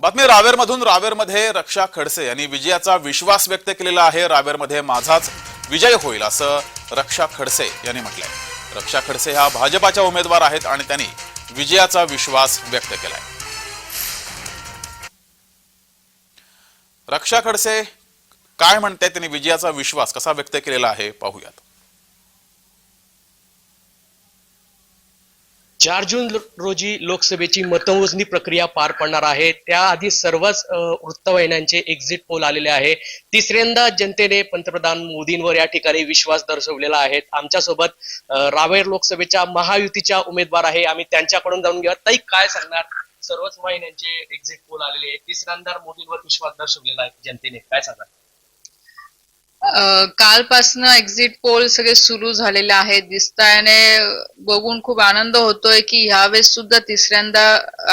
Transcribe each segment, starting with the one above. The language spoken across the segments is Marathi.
बातमी रावेरमधून रावेरमध्ये रक्षा खडसे यांनी विजयाचा विश्वास व्यक्त केलेला आहे. रावेरमध्ये माझाच विजय होईल असं रक्षा खडसे यांनी म्हटलंय. रक्षा खडसे ह्या भाजपाच्या उमेदवार आहेत आणि त्यांनी विजयाचा विश्वास व्यक्त केलाय. रक्षा खडसे काय म्हणतायत? त्यांनी विजयाचा विश्वास कसा व्यक्त केलेला आहे? पाहूयात. चार जून रोजी लोकसभेची मतमोजणी प्रक्रिया पार पडणार आहे. त्याआधी सर्वच वृत्तवाहिन्यांचे एक्झिट पोल आलेले आहे. तिसऱ्यांदा जनतेने पंतप्रधान मोदींवर या ठिकाणी विश्वास दर्शवलेला आहे. आमच्यासोबत रावेर लोकसभेच्या महायुतीच्या उमेदवार आहे. आम्ही त्यांच्याकडून जाऊन घेऊया. ताई काय सांगणार? सर्वच वाहिन्यांचे एक्झिट पोल आलेले आहेत तिसऱ्यांदा मोदींवर विश्वास दर्शवलेला आहे जनतेने. काय सांगणार? कालपासनं एक्झिट पोल सगळे सुरू झालेले आहेत. आणि बघून खूप आनंद होतोय की ह्यावेळेस सुद्धा तिसऱ्यांदा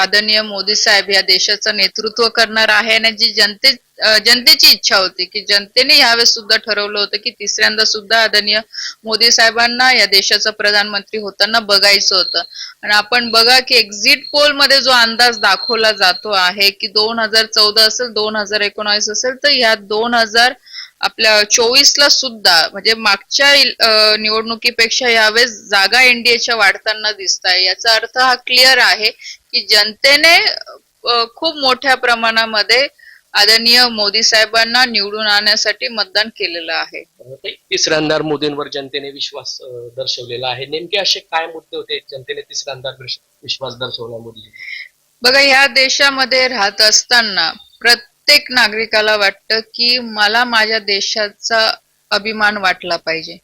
आदरणीय मोदी साहेब या देशाचं नेतृत्व करणार आहे आणि जी जनते जनतेची इच्छा होती की जनतेने ह्यावेळेस सुद्धा ठरवलं होतं की तिसऱ्यांदा सुद्धा आदरणीय मोदी साहेबांना या देशाचा प्रधानमंत्री होताना बघायचं होतं. आणि आपण बघा की एक्झिट पोलमध्ये जो अंदाज दाखवला जातो आहे की दोन हजार चौदा असेल दोन हजार एकोणावीस असेल तर ह्या दोन हजार आपल्या चोवीस ला सुद्धा म्हणजे मागच्या निवडणुकीपेक्षा यावेळेस जागा एनडीएच्या वाढताना दिसत आहे याचा अर्थ हा क्लिअर आहे की जनतेने खूप मोठ्या प्रमाणामध्ये आदरणीय मोदी साहेबांना निवडून आणण्यासाठी मतदान केलेलं आहे. तिसऱ्यांदा मोदींवर जनतेने विश्वास दर्शवलेला आहे. नेमके असे काय मुद्दे होते जनतेने तिसऱ्यांदा विश- विश्वास दर्शवला मोदी बघा ह्या देशामध्ये राहत असताना प्रत्येक प्रत्येक नागरिकाला वाटतं की मला माझ्या देशाचा अभिमान वाटला पाहिजे.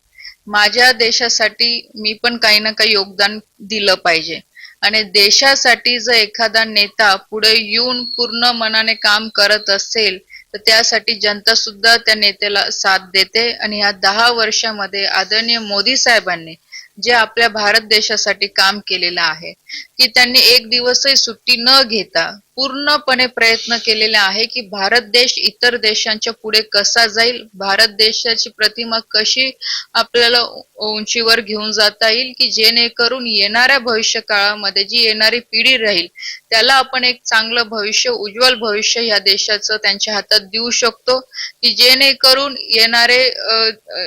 माझ्या देशासाठी मी पण काही ना काही योगदान दिलं पाहिजे. आणि देशासाठी जर एखादा नेता पुढे येऊन पूर्ण मनाने काम करत असेल तर त्यासाठी जनता सुद्धा त्या नेत्याला साथ देते. आणि ह्या दहा वर्षामध्ये आदरणीय मोदी साहेबांनी जे आपल्या भारत देशासाठी काम केलेलं आहे की त्यांनी एक दिवसही सुट्टी न घेता पूर्णपणे प्रयत्न केलेले आहे की भारत देश इतर देशांच्या पुढे कसा जाईल भारत देशाची प्रतिमा कशी आपल्याला उंचीवर घेऊन जाता येईल की जेणेकरून येणाऱ्या भविष्य काळामध्ये जी येणारी पिढी राहील त्याला आपण एक चांगलं भविष्य उज्ज्वल भविष्य ह्या देशाचं त्यांच्या हातात देऊ शकतो की जेणेकरून येणारे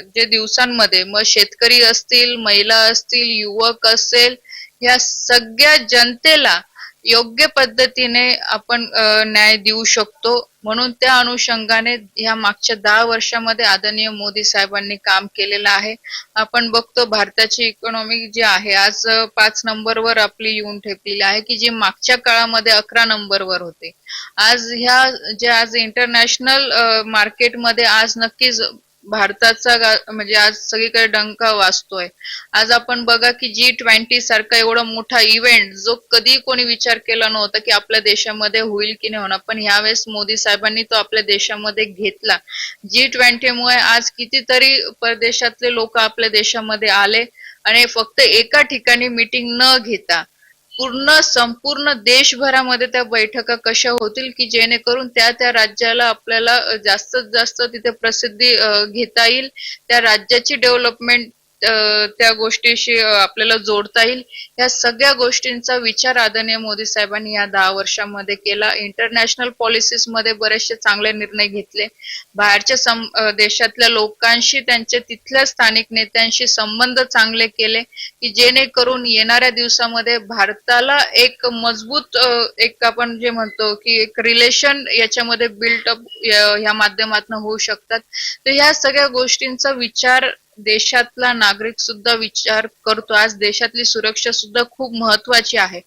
जे दिवसांमध्ये मग शेतकरी असतील महिला असतील युवक असेल या सगळ्या जनतेला योग्य पद्धतीने आपण न्याय देऊ शकतो. म्हणून त्या अनुषंगाने ह्या मागच्या दहा वर्षामध्ये आदरणीय मोदी साहेबांनी काम केलेलं आहे. आपण बघतो भारताची इकॉनॉमी जी आहे आज पाच नंबरवर आपली येऊन ठेपलेली आहे की जी मागच्या काळामध्ये अकरा नंबरवर होते. आज ह्या जे आज इंटरनॅशनल मार्केटमध्ये आज नक्कीच भारताचा म्हणजे आज सगळीकडे डंका वाचतोय आज आपण बघा की जी ट्वेंटी सारखा एवढा मोठा इव्हेंट जो कधी कोणी विचार केला नव्हता की आपल्या देशामध्ये होईल की नाही होणार. पण यावेळेस मोदी साहेबांनी तो आपल्या देशामध्ये घेतला. जी ट्वेंटी मुळे आज कितीतरी परदेशातले लोक आपल्या देशामध्ये आले आणि फक्त एका ठिकाणी मीटिंग न घेता पूर्ण संपूर्ण देशभरामध्ये त्या बैठका कशा होतील की जेणेकरून त्या त्या राज्याला आपल्याला जास्तीत जास्त तिथे प्रसिद्धी घेता येईल त्या राज्याची डेव्हलपमेंट त्या गोष्टीशी आपल्याला जोडता येईल. या सगळ्या गोष्टींचा विचार आदरणीय मोदी साहेबांनी या दहा वर्षामध्ये केला. इंटरनॅशनल पॉलिसीजमध्ये बरेचसे चांगले निर्णय घेतले. बाहेरच्या देशातल्या लोकांशी त्यांचे तिथल्या स्थानिक नेत्यांशी संबंध चांगले केले की जेणेकरून येणाऱ्या दिवसामध्ये भारताला एक मजबूत एक आपण जे म्हणतो की एक रिलेशन याच्यामध्ये बिल्टअप ह्या माध्यमातून होऊ शकतात. तर ह्या सगळ्या गोष्टींचा विचार देशातला नागरिक सुद्धा विचार करतो. आज देशातली सुरक्षा सुद्धा खूप महत्वाची आहे.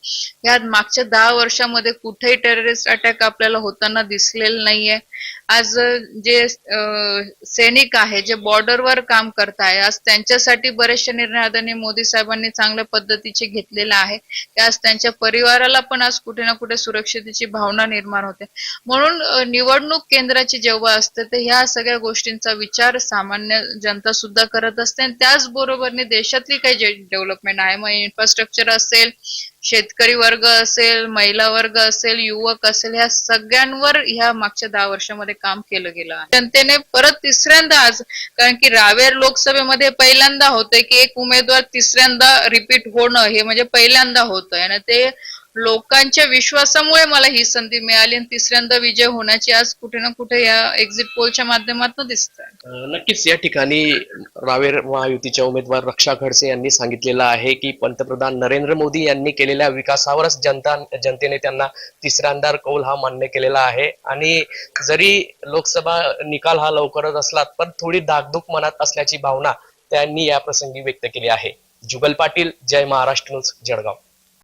या मागच्या दहा वर्षामध्ये कुठेही टेररिस्ट अटॅक आपल्याला होताना दिसलेलं नाहीये. आज जे सैनिक आहे जे बॉर्डरवर काम करत आहे आज त्यांच्यासाठी बरेचसे निर्णय आदरणीय मोदी साहेबांनी चांगल्या पद्धतीचे घेतलेले आहे. की आज त्यांच्या परिवाराला पण आज कुठे ना कुठे सुरक्षितेची भावना निर्माण होते. म्हणून निवडणूक केंद्राची जेव्हा असते तर ह्या सगळ्या गोष्टींचा विचार सामान्य जनता सुद्धा करत असते. आणि त्याचबरोबरने देशातली काही जे डेव्हलपमेंट आहे मग इन्फ्रास्ट्रक्चर असेल शेतकरी वर्ग असेल महिला वर्ग असेल युवक असेल ह्या सगळ्यांवर ह्या मागच्या दहा वर्षामध्ये काम केलं गेलं आहे. जनतेने परत तिसऱ्यांदा आज कारण की रावेर लोकसभेमध्ये पहिल्यांदा होतंय की एक उमेदवार तिसऱ्यांदा रिपीट होणं हे म्हणजे पहिल्यांदा होतंय. आणि ते लोकांच्या विश्वासामुळे मला ही संधी मिळाली आणि तिसऱ्यांदा विजय होण्याची आज कुठे ना कुठे या एक्झिट पोलच्या माध्यमातून दिसत आहे अं, नक्कीच या ठिकाणी रावेर महायुतीच्या उमेदवार रक्षा खडसे यांनी सांगितलेलं आहे की पंतप्रधान नरेंद्र मोदी यांनी केलेल्या विकासावरच जनता जनतेने त्यांना तिसऱ्यांदा कौल हा मान्य केलेला आहे. आणि जरी लोकसभा निकाल हा लवकरच असला पण थोडी धाकधूक मनात असल्याची भावना त्यांनी या प्रसंगी व्यक्त केली आहे. जुगल पाटील जय महाराष्ट्र न्यूज जळगाव.